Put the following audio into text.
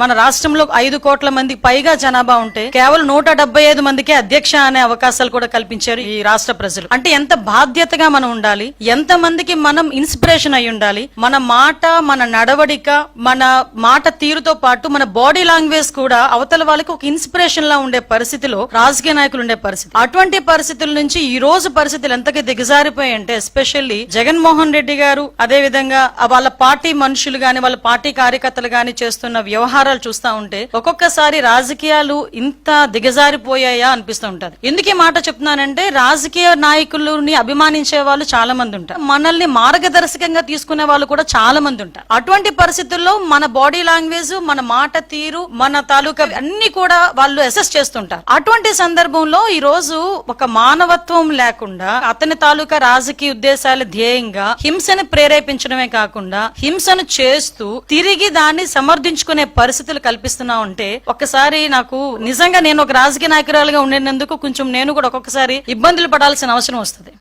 మన రాష్ట్రంలో ఐదు కోట్ల మందికి పైగా జనాభా ఉంటే కేవలం నూట డెబ్బై ఐదు మందికే అధ్యక్ష అనే అవకాశాలు కూడా కల్పించారు ఈ రాష్ట్ర ప్రజలు. అంటే ఎంత బాధ్యతగా మనం ఉండాలి ఎంత మందికి మనం ఇన్స్పిరేషన్ అయి ఉండాలి మన మాట మన నడవడిక మన మాట తీరుతో పాటు మన బాడీ లాంగ్వేజ్ కూడా అవతల వాళ్ళకి ఒక ఇన్స్పిరేషన్ లా ఉండే పరిస్థితిలో రాజకీయ నాయకులు ఉండే పరిస్థితి. అటువంటి పరిస్థితుల నుంచి ఈ రోజు పరిస్థితులు ఎంతగా దిగజారిపోయాయంటే ఎస్పెషల్లీ జగన్మోహన్ రెడ్డి గారు అదే విధంగా వాళ్ళ పార్టీ మనుషులు గాని వాళ్ళ పార్టీ కార్యకర్తలు గాని చేస్తున్న వ్యవహారాలు చూస్తా ఉంటే ఒక్కొక్కసారి రాజకీయాలు ఇంత దిగజారిపోయాయా అనిపిస్తూ ఉంటది. ఎందుకు ఈ మాట చెప్తున్నానంటే రాజకీయ నాయకులని అభిమానించే వాళ్ళు చాలా మంది ఉంటారు. మనల్ని మార్గదర్శకంగా తీసుకునే వాళ్ళు కూడా చాలా మంది ఉంటారు. అటువంటి పరిస్థితుల్లో మన బాడీ లాంగ్వేజ్ మన మాట తీరు మన తాలూకా అన్ని కూడా వాళ్ళు అసెస్ చేస్తుంటారు. అటువంటి సందర్భంలో ఈ రోజు ఒక మానవత్వం లేకుండా అతని తాలూకా రాజకీయ ఉద్దేశాలు ధ్యేయంగా హింసను ప్రేరేపించడమే కాకుండా హింసను చేస్తూ తిరిగి దాన్ని సమర్థించుకునే పరిస్థితి పరిస్థితులు కల్పిస్తున్నా ఉంటే ఒక్కసారి నాకు నిజంగా నేను ఒక రాజకీయ నాయకురాలుగా ఉండేందుకు కొంచెం నేను కూడా ఒక్కొక్కసారి ఇబ్బందులు పడాల్సిన అవసరం వస్తుంది.